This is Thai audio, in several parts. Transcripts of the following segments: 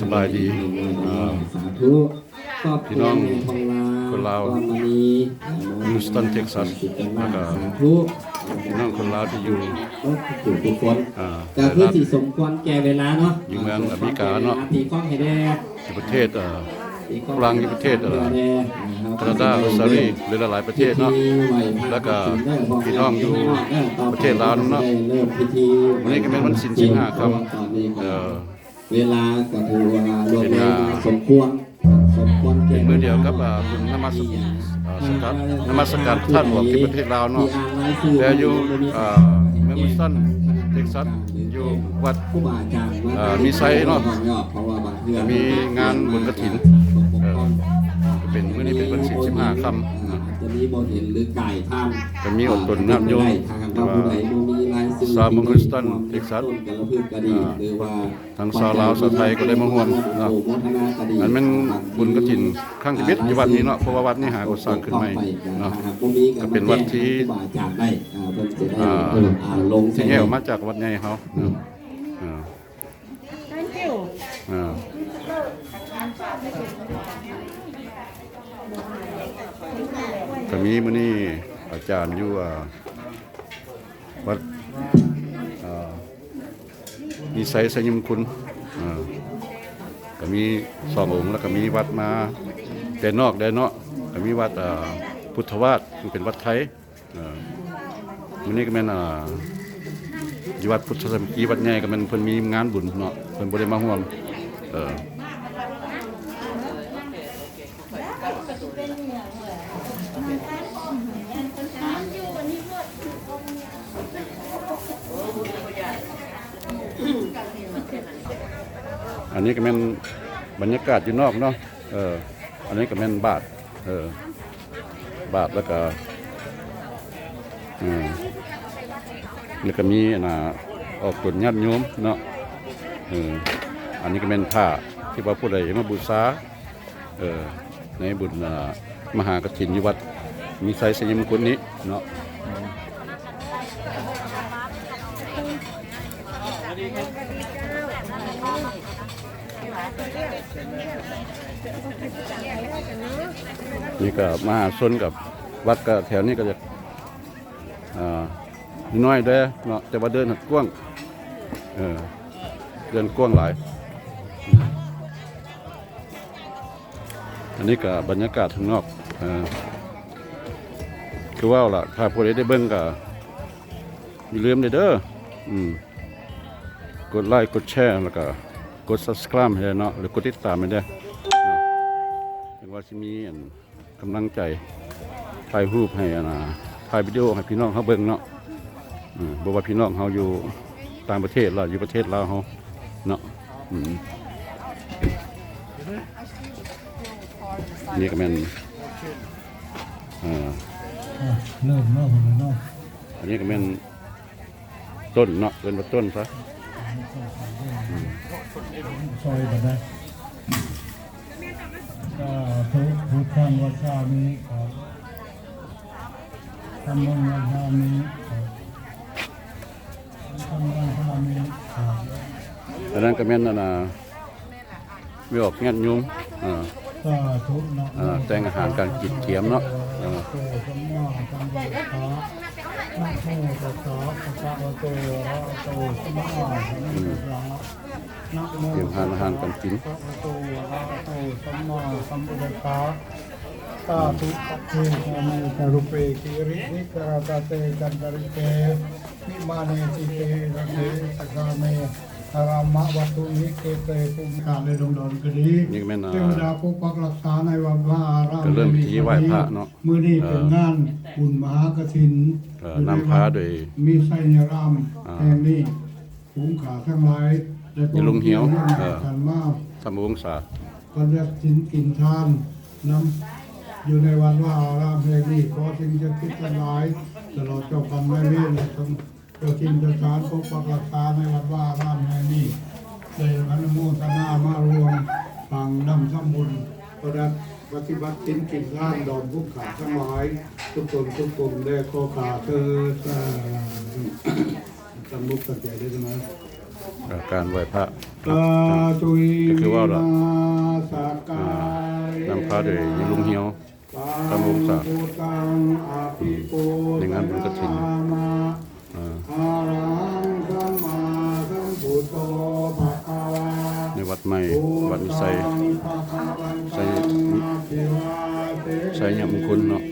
สบายดีอ่าสาธุครอบคพี่รัน้วองหนึ่งทองลาคนลาวกรมณี Houston Texas แล้วก็สาธุพี่น้องคนลาวที่อยู่ก็ถูกทุกคนอ่าก็เพื่อที่สมควรแก่เวลาเนาะอยู่เมืองอเมริกาเนาะตีกล้องให้ได้ในประเทศเอ่อตีล้อ ฝรั่งในประเทศอะไรแคนาดาออสเตรเลียหรือหลายๆประเทศเนาะแล้วก็พี่น้องอยู่ประเทศลาวเนาะเริ่มพิธีวันนี้ก็เป็นวันศีลสิบห้าค่ำตอนนี้ก็เอ่อเวลาก็ถือว่ารวมเป็นเวอ่าลาสมควรสมควรเป็แก่นมื้อเดียวกับอ่าคุณนมัสอ่าสการนมัสการท่านหลวงที่ประเทศลาวเนาะแต่อยู่อ่าเมืองวิสตันเท็กซัสอยู่วัดผู้บาอาจารย์อ่ามีไซส์เนาะเพราะว่าบางเรื่องมีงานบุญกฐินเออก็ เป็นมื้อนี้เป็นวันศีลสิบห้าค่ำอาเนาะจจะมีบ่เห็นหรือไก่ท่านก็มีอบรมญาติโยมทางว่าผู้ใดบ่มีรายชื่อชาวเมืองฮิวสตันเท็กซัสต้นกระพืชก็ดีอ่าหรือว่าทางชาวลาวชาวไทยก็ได้มาร่วมเนาะโมทนาก็ดีอันมันบุญกฐินครั้งที่เบ็ดอยู่วัดนี้เนาะเพราะว่าวัดนี้หาก่อสร้างขึ้นใหม่เนาะ ก็เป็นวัดที่ผู้บาอาจารย์ได้อ่าเพิ่นจะได้อ่าอ่าลงที่แยกออกมาจากวัดใหญ่เขาเนาะอ่า Thank you. อ่า ก็มีมื้อนี้อาจารย์อยู่อ่าวัดมีไสสยมคุณก็มีสององค์แล้วก็มีวัดมาแต่นอกแต่เนาะก็มีวัดอ่าพุทธวาสซึ่งเป็นวัดไทยอ่ามื้อนี้ก็แม่นอ่าอยู่วัดพุทธสมกีวัดใหญ่ก็มันเพิ่นมีงานบุญเนาะเพิ่นบ่ได้มาร่วมเออ อันนี้ก็แม่นบรรยากาศอยู่นอกเนาะเอออันนี้ก็แม่นบาทเออบาทแล้วก็อืมแล้วก็มีนะออกตนญาติโยมเนาะเอออันนี้ก็เป็นผ้าที่ว่าผู้ใดมาบูชาเออในบุญมหากฐินยวัดมีไสยสยมกุลนี้เนาะ นี่ก็มหาชนกับวัดก็แถวนี้ก็จะอ่านิดน้อยเด้เนาะแต่ว่าเดินหัดกว้างเออเดินกว้างหลาย อันนี้ก็บรรยากาศข้างนอกอคือว่าล่ะถ้าผู้ใดได้เบิ่งก็อย่าลืมเด้อเด้ออืมกดไลค์กดแชร์แล้วก็ กด subscribe ให้ได้เนาะหรือกดติดตามให้ได้เนาะถึงว่าสิมีอันกำลังใจถ่ายรูปให้อันน่ะถ่ายวิดีโอให้พี่น้องเขาเบิ่งเนาะอืมบอกว่าพี่น้องเขาอยู่ต่างประเทศเราอยู่ประเทศลาวเขาเนาะอืมนี่ก็เป็นอ่าอะเริ่มเนาะผมเนาะอันนี้ก็เป็นต้นเนาะเป็นว่าต้นซะ ซอยกันได้ก็ทุกทุกครั้งวัชามีครับทำบุญวัชามีครับทำบุญวัชามีครับอันนั้นก็เป็นอันนะไม่ออกงานยุ่งอ่าแต่งอาหารการกินเทียมเนาะอ่า นะโมตัสสะภะคะวะโตอะระหะโตสัมมาสัมพุทธัสสะนะโมเตรียมทานหารการกินพระโตอะระหะโตสัมมาสัมพุทธัสสะสาธุปัจเจกามิตรุเปกิริสิกราตเตกันตริเตวิมาเนจิเตระเทสกาเมารามะวัตุนิเกเตภูมิการในดงดอนก็ดีนี่ก็แม่นอ่าเทวดาปกปักรักษาในวัดว่าอารามก็เริ่มพิธีไหว้พระเนาะมื้อนี้เป็นงานบุญมหากฐินเอ่อนำพาโดยมีไสยรามอ่าแห่งนี้สูงขาทั้งหลายและอย่าลุงเหี่ยวเออกันมาธรรมวงศาก็ได้สินกินทานน้ำอยู่ในวันว่าอารามแห่งนี้ขอสิ่งจะคิดทั้งหลายตลอดเจ้ากรรมนายเวรและทั้ง เจ้าทินเจ้าสารปกปักรักษาในวันว่าอารามแห่งนี้ได้อนุโมทนามารวมฟังนำสมบุญก็ได้ปฏิบัติสินกินทานดอมผู้ขาทั้งหลายทุกคนทุกกลุ่มได้ขอขาเธอสาธุตั้งมุกตั้งใจได้ใช่ไหมเอ่อการไหว้พระตาตุยก็คือว่าล่ะสกายนำพระโดยยลุงเหียวตามวงศาพุตังอาภิปูในงานบุญกฐิน ใหม่วัดนิสัยใส่ใส่ยามงคลเนาะ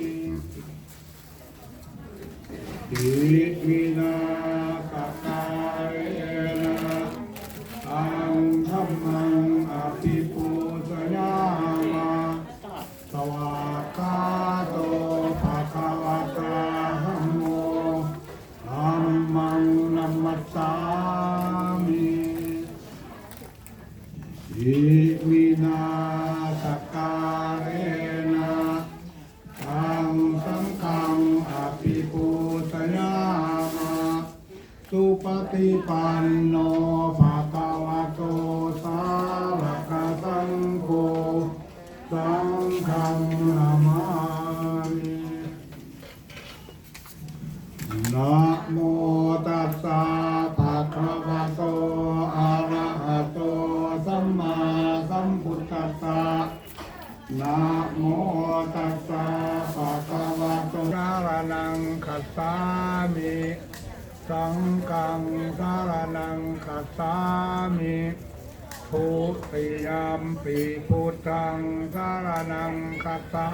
สารนังคัสา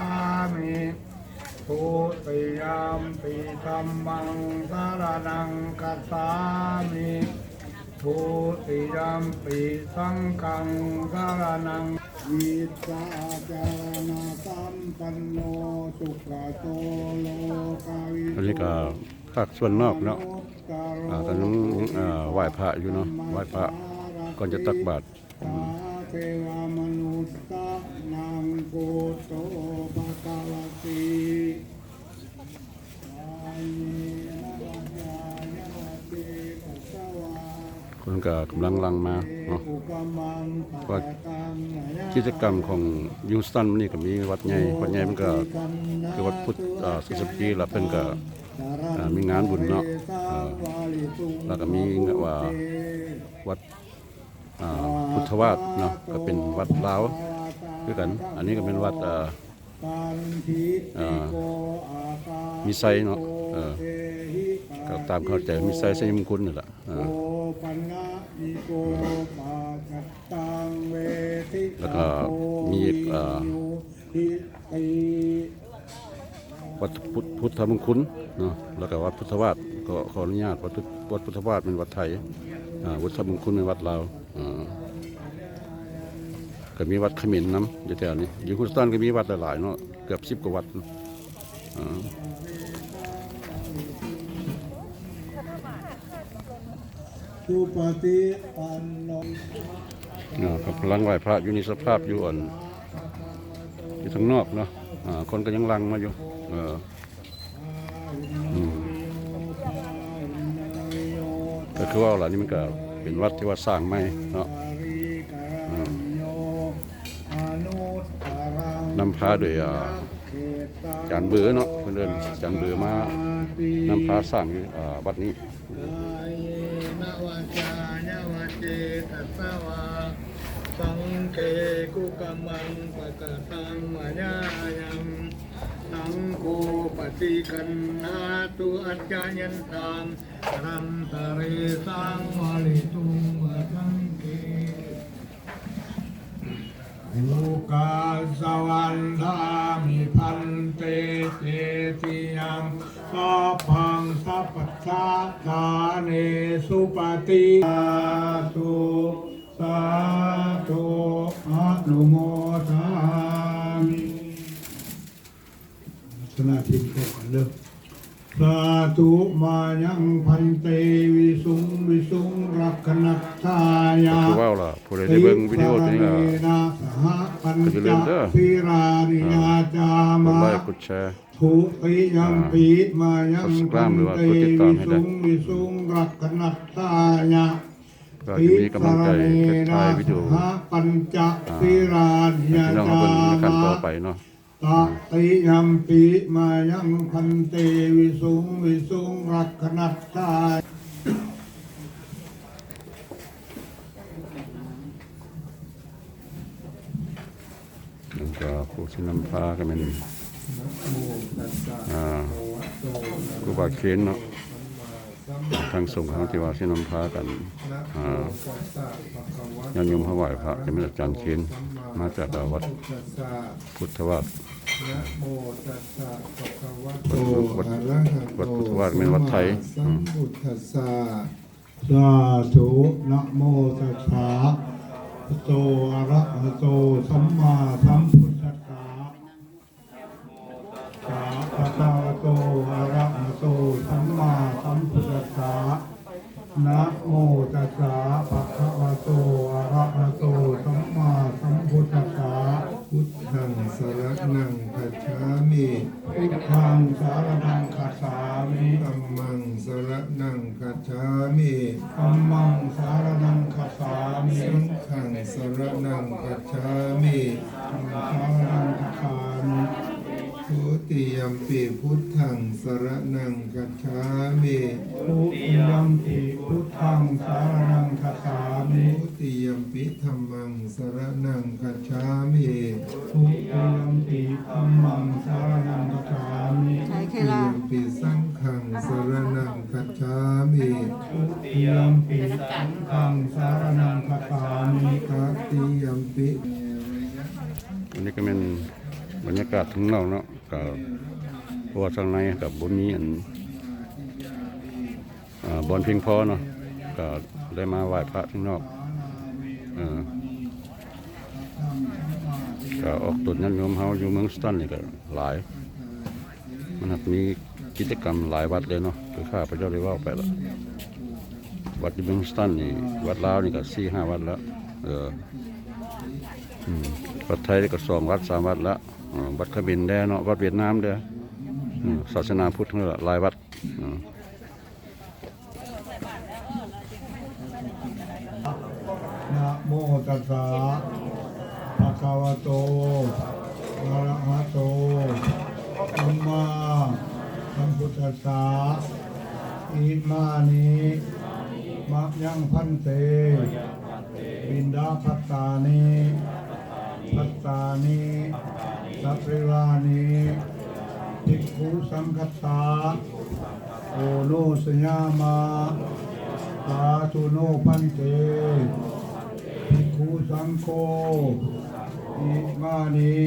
มิทุติยามปีธรรมังสารนังกัสามิทุติยามปีสังฆังสารนังวิสาจารณสัมปันโนสุขโตโลกาวิอันนี้ก็ภาคส่วนนอกเนาะตอนนั้นอ่าไหว้พระอยู่เนาะไหว้พระก่อนจะตักบาตรเทวม โกโตภะคะวะติคนก็กำลังลังมาเนาะก็กิจกรรมของยูสตันนี่ก็มีวัดใหญ่วัดใหญ่มันก็คือวัดพุทธสุสีแล้วเพิ่นก็มีงานบุญเนาะแล้วก็มีว่าวัดพุทธวาสเนาะก็เป็นวัดลาว คือกัน อันนี้ก็เป็นวัดอ่าอ่ามีไซเนาะเออก็ตามเข้าใจมีไซสยมคุณนี่แหละอ่าแล้วก็มีอีกอ่าวัดพุทธพุทธมงคลเนาะแล้วก็วัดพุทธวาสก็ขออนุญาตวัดพุทธวัดพุทธวาสเป็นวัดไทยอ่าวัดพุทธมงคลเป็นวัดลาวอ่า ก็มีวัดขมิ้นน้ำอยู่แถวนี้อยู่คุสตันก็มีวัดหลายๆเนาะเกือบสิบกว่าวัดอ่าสุปฏิปันนเนาะกับลังไหวพระอยู่ในสภาพอยู่อ่อนอยู่ทางนอกเนาะอ่าคนก็ยังลังมาอยู่เออก็คือว่าหล่ะนี่มันก็เป็นวัดที่ว่าสร้างใหม่เนาะ นำพาโดยอาจานเบือเนาะเพื่อนเดินจานเบือมานำพาสร้างวัดนี้นวาจานวาเจตัสสวาสังเกกุกมังปะกะตังมายายังสังโฆปฏิกันนาตุอัจจายันตังรันตะเรสังวาลิตุงวะสังเก ลูกาสวันทามิพันเตเตติยังสัพพังสัพพชาทาเนสุปฏิสาธุสาธุอนุโมทามิสนาทิพย์ก่อนเริ่ม สาธุมายังพันเตวิสุงวิสุงรักขณัตถายาคือว่าล่ะผู้ใดได้เบิ่งวิดีโอตัวนี้ก็ปัญก็อย่าลืมเด้อฟิรานิยาจากดมาไลค์กดแชร์ทุติยัมปีมายัง Subscribe หรือว่ากดติดตามให้ได้วิสุงวิสุงรักขณัตถายาก็จะมีกำลังใจเฮ็ดถ่ายวิดีโอหาปัญจฟิรานิให้ยาพี่น้องจาเอาเบิ่งในขั้นต่อมาไปเนาะ ตะติยมปีมายังพันเตวิสุงวิสุงรักขณัตตาก็ผู้ที่นำพาก็เป็นอ่ากูบาเคนเนาะ ทางสงฆ์ทางที่ว่าที่นำพากันนะอ่าโมตัสสะวะโตญายมถวายพระจะเป็นอาจารย์เคนมาจากวัดพุทธวาสนะโมตัสสะภะคะวะโตวัดอวัดพุทธวาสเป็นวัดไทยสาสัมพุทธัสสะสาธุนะโมตัสสะภะคะวะโตอะระหะโตสัมมาสัมพุท นะโมตัสสะภะคะวะโตอะระหะโตสัมมาสัมพุทธัสสะพุทธังสรณังคัจฉามิพุทธังสารนังคัจฉามิธัมมังสรณังคัจฉามิธัมมังสารนังคัจฉามิสังฆังสรณังคัจฉามิสังฆังสารนังคัจฉามิ ติยมปีพุทธังสรนังกัจฉามิทุติยมปีพุทธังสรนังกัจฉามิทุติยมปีธรรมังสรนังกัจฉามิทุติยมปีธรรมังสรนังกัจฉามิทุติยมปีสังฆังสรนังกัจฉามิทุติยมปีสังฆังสรนังกัจฉามิตติยมปีอันนี้ก็เป็นบรรยากาศทั้างนอกเนาะ ก็เพราะว่าข้างในกับบ่มีอันอ่าบอลเพียงพอเนาะก็ได้มาไหว้พระข้างนอกอก็ออกตุนยันโยมเฮาอยู่เมืองสตันนี่ก็หลาย มันมีกิจกรรมหลายวัดเลยเนาะคือข้าพระเจ้าได้ว่าไปแล้ววัดอยู่เมืองสตันนี่วัดลาวนี่ก็สี่ห้าวัดแล้วเอออืมวัดไทยก็สองวัดสามวัดละ วัดขบินแด้เนาะวัดเวียดนามเด้อศาสนาพุทธทั้งหลายวัดอืมนะโมตัสสะภะคะวะโตอะระหะโตสัมมาสัมพุทธัสสะอิมานิมะยังพันเตบินดาพัตตานิพัตตานิ สัพริวานิภิกขุสังคตาโอโนสยามาสาธุโนพันเตภิกขุสังโฆอิมานิ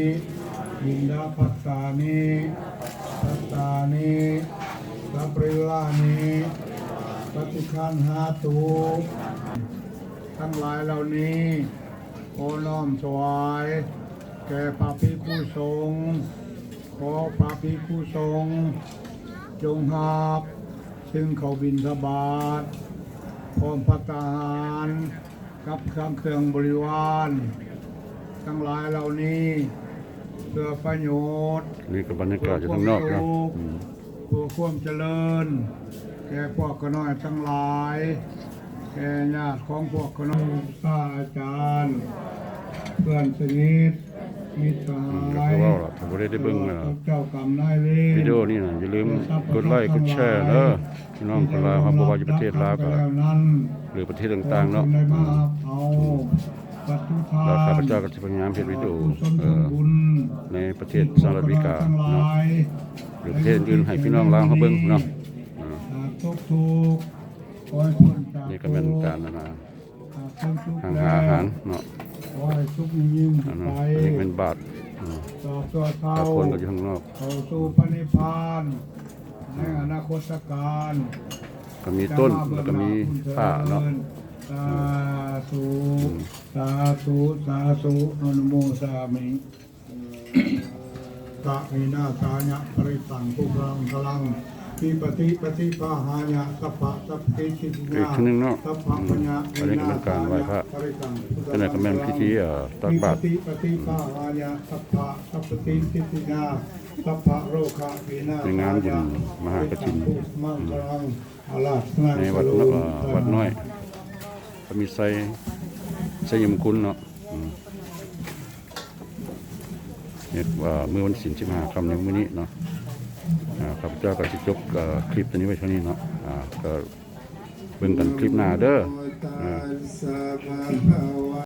บินดาพัตตานิพัตตานิสัพริวานิปฏิคันหาตุทั้งหลายเหล่านี้ขอน้อมถวาย แก่พระภิกขุสงฆ์ขอพระภิกขุสงฆ์จงหาบซึ่งเขาบินทบาทพร้อมพัตตาหารกับเครื่องเครื่องบริวาร ทั้งหลายเหล่านี้เพื่อประโยชน์นี่ก็บรรยากาศอยู่ข้างนอกเนาะอืมเพื่อความเจริญ แก่พวกขน้อยทั้งหลาย แก่ญาติของพวกขน้อยข้าอาจารย์ เพื่อนสนิท มิตรสอืมหาก็ยคือว่าล่ะถ้าบ่ได้ได้เบิ่งเอ่อเจ้ากรรมนายเวรวิดีโอนี่นะอย่าลืมกดไลค์กดแชร์เด้อพี่น้องคนลาวครับบ่ว่าอยู่ประเทศลาวก็แล้วนั้นหรือประเทศต่างๆเนาะขอให้อืได้มามเอาปัจจุบันแล้วข้าพเจ้าก็จะพยายามเฮ็ดวิดีโอเอ่อบุญในประเทศสหรัฐอเมริกาเนาะหรือประเทศอื่นให้พี่น้องลาวเขาเบิ่งเนาะอ่าทุกทุกข์ขอให้พ้นจากนี่ก็เป็นการนะนะทุกข์ทุกข์ทางแล้วหาอาหารเนาะ ขอให้ทุกข์ยิ่งอันไปนั้นอันนี้เป็นบาทอืมต่อตัวเท้าแต่คนก็อยู่ข้างนอก เข้าสู่พระนิพพานในอนาคตการก็มีต้นแล้วก็มีผ้าเนาะ สาธุสาธุสาธุอนุโมสามิกะมินาสาญะปริสังปุรังพลัง ปิปฏิปฏิปาหายะสัพพะสัพพิชิตอีกญาทีหนึงเนาะสัพอืพะมปัญญาอันนี้ก็เป็นการไหว้พระปริสังเป็นอะไรก็แม่นพิธีเอ่อตักบาตรปิปฏิปฏิปาหายะสัพพะสัพพิชิตญาสัพพะโรคะวินาศในงานบุญมหากฐิน มังคลังอาลาสนาในวัดสโลเอ่อวัดน้อยก็มีไส้ไส้ยมคุณเนาะอืมเนี่ยว่าเมื่อวันศิลสิบห้าคำในมื้อนี้เนาะอ่า ข้าพเจ้าก็จะจบคลิปตัวนี้ไว้เท่านี้เนาะก็เบิ่งกันคลิปหน้าเด้อ